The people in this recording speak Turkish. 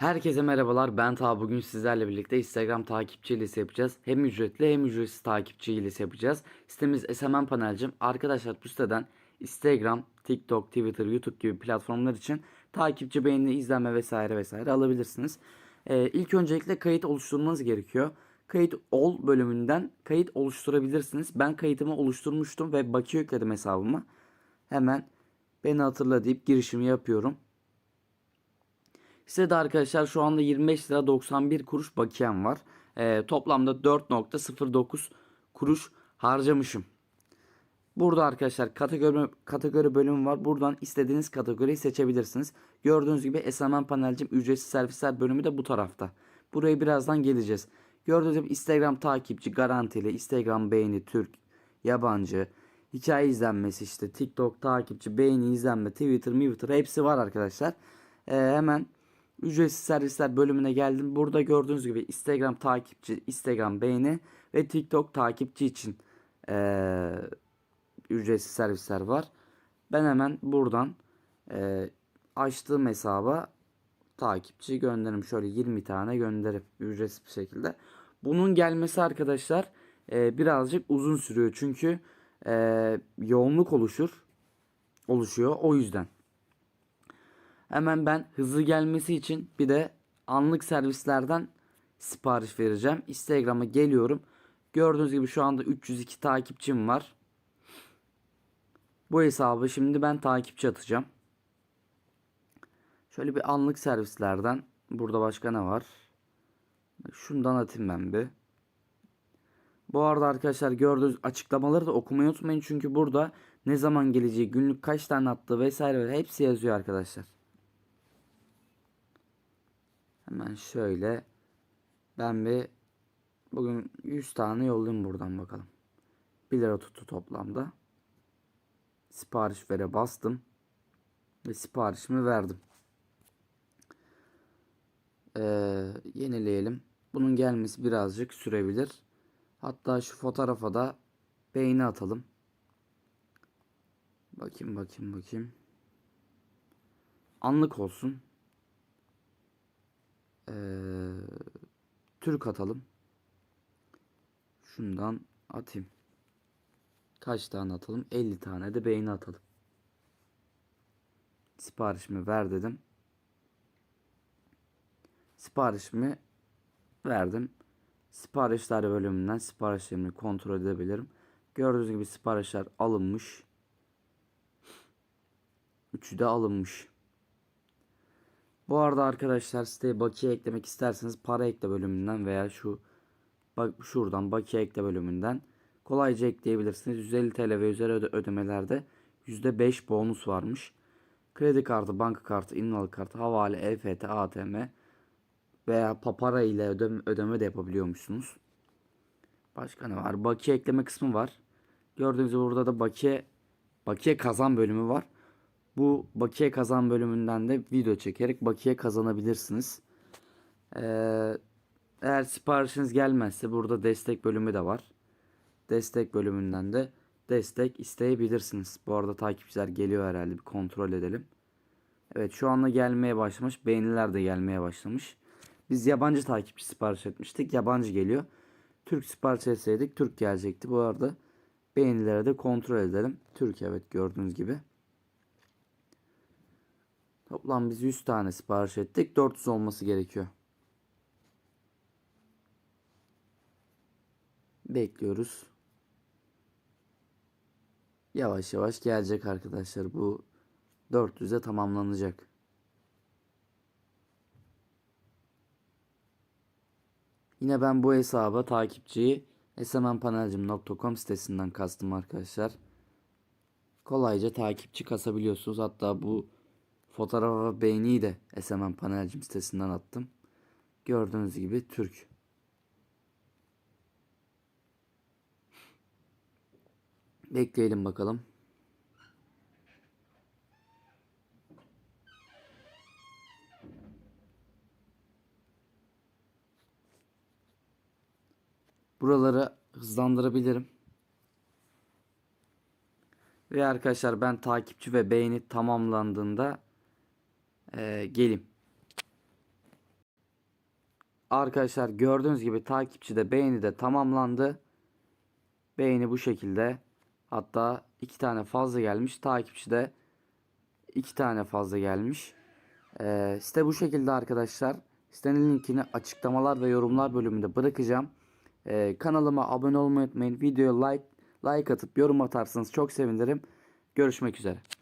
Herkese merhabalar. Ben Ta bugün sizlerle birlikte Instagram takipçi hilesi yapacağız. Hem ücretli hem ücretsiz takipçi hilesi yapacağız. Sitemiz SMM Panelcim. Arkadaşlar bu siteden Instagram, TikTok, Twitter, YouTube gibi platformlar için takipçi beğeni, izlenme vesaire vesaire alabilirsiniz. Ee, ilk öncelikle kayıt oluşturmanız gerekiyor. Kayıt ol bölümünden kayıt oluşturabilirsiniz. Ben kayıtımı oluşturmuştum ve bakiye yükledim hesabıma. Hemen beni hatırla deyip girişimi yapıyorum. Size de arkadaşlar şu anda 25 lira 91 kuruş bakiyem var. Ee, toplamda 4.09 kuruş harcamışım. Burada arkadaşlar kategori, kategori bölümü var. Buradan istediğiniz kategoriyi seçebilirsiniz. Gördüğünüz gibi SMM panelcim ücretsiz servisler bölümü de bu tarafta. Buraya birazdan geleceğiz. Gördüğünüz gibi Instagram takipçi garantili, Instagram beğeni Türk, yabancı, hikaye izlenmesi işte TikTok takipçi, beğeni izlenme, Twitter, Twitter hepsi var arkadaşlar. Ee, hemen ücretsiz servisler bölümüne geldim. Burada gördüğünüz gibi Instagram takipçi, Instagram beğeni ve TikTok takipçi için ee, ücretsiz servisler var. Ben hemen buradan ee, açtığım hesaba takipçi gönderirim. Şöyle 20 tane gönderip ücretsiz bir şekilde. Bunun gelmesi arkadaşlar ee, birazcık uzun sürüyor. Çünkü ee, yoğunluk oluşur. Oluşuyor. O yüzden. Hemen ben hızlı gelmesi için bir de anlık servislerden sipariş vereceğim. Instagram'a geliyorum. Gördüğünüz gibi şu anda 302 takipçim var. Bu hesabı şimdi ben takipçi atacağım. Şöyle bir anlık servislerden burada başka ne var? Şundan atayım ben bir. Bu arada arkadaşlar gördüğünüz açıklamaları da okumayı unutmayın. Çünkü burada ne zaman geleceği, günlük kaç tane attığı vesaire hepsi yazıyor arkadaşlar. Hemen şöyle ben bir bugün 100 tane yollayayım buradan bakalım. 1 lira tuttu toplamda. Sipariş vere bastım. Ve siparişimi verdim. Ee, yenileyelim. Bunun gelmesi birazcık sürebilir. Hatta şu fotoğrafa da beğeni atalım. Bakayım bakayım bakayım. Anlık olsun. Ee, Türk atalım. Şundan atayım. Kaç tane atalım? 50 tane de beğeni atalım. Siparişimi ver dedim. Siparişimi verdim. Siparişler bölümünden siparişlerimi kontrol edebilirim. Gördüğünüz gibi siparişler alınmış. Üçü de alınmış. Bu arada arkadaşlar siteye bakiye eklemek isterseniz para ekle bölümünden veya şu bak şuradan bakiye ekle bölümünden kolayca ekleyebilirsiniz. 150 TL ve üzeri öde ödemelerde %5 bonus varmış. Kredi kartı, banka kartı, İmralı kartı, havale, EFT, ATM veya papara ile ödeme, ödeme de yapabiliyormuşsunuz. Başka ne var? Bakiye ekleme kısmı var. Gördüğünüz gibi burada da bakiye bakiye kazan bölümü var. Bu bakiye kazan bölümünden de video çekerek bakiye kazanabilirsiniz. Ee, eğer siparişiniz gelmezse burada destek bölümü de var. Destek bölümünden de destek isteyebilirsiniz. Bu arada takipçiler geliyor herhalde bir kontrol edelim. Evet şu anda gelmeye başlamış. Beğeniler de gelmeye başlamış. Biz yabancı takipçi sipariş etmiştik. Yabancı geliyor. Türk sipariş etseydik Türk gelecekti. Bu arada beğenileri de kontrol edelim. Türk evet gördüğünüz gibi. Toplam biz 100 tane sipariş ettik. 400 olması gerekiyor. Bekliyoruz. Yavaş yavaş gelecek arkadaşlar. Bu 400'e tamamlanacak. Yine ben bu hesaba takipçiyi smmpaneljim.com sitesinden kastım arkadaşlar. Kolayca takipçi kasabiliyorsunuz. Hatta bu fotoğrafa beğeniyi de SMM Panelcim sitesinden attım. Gördüğünüz gibi Türk. Bekleyelim bakalım. Buraları hızlandırabilirim. Ve arkadaşlar ben takipçi ve beğeni tamamlandığında e, gelim. arkadaşlar gördüğünüz gibi takipçi de beğeni de tamamlandı. Beğeni bu şekilde. Hatta iki tane fazla gelmiş. Takipçi de iki tane fazla gelmiş. Ee, site bu şekilde arkadaşlar. Sitenin linkini açıklamalar ve yorumlar bölümünde bırakacağım. Ee, kanalıma abone olmayı unutmayın. Videoya like like atıp yorum atarsanız çok sevinirim. Görüşmek üzere.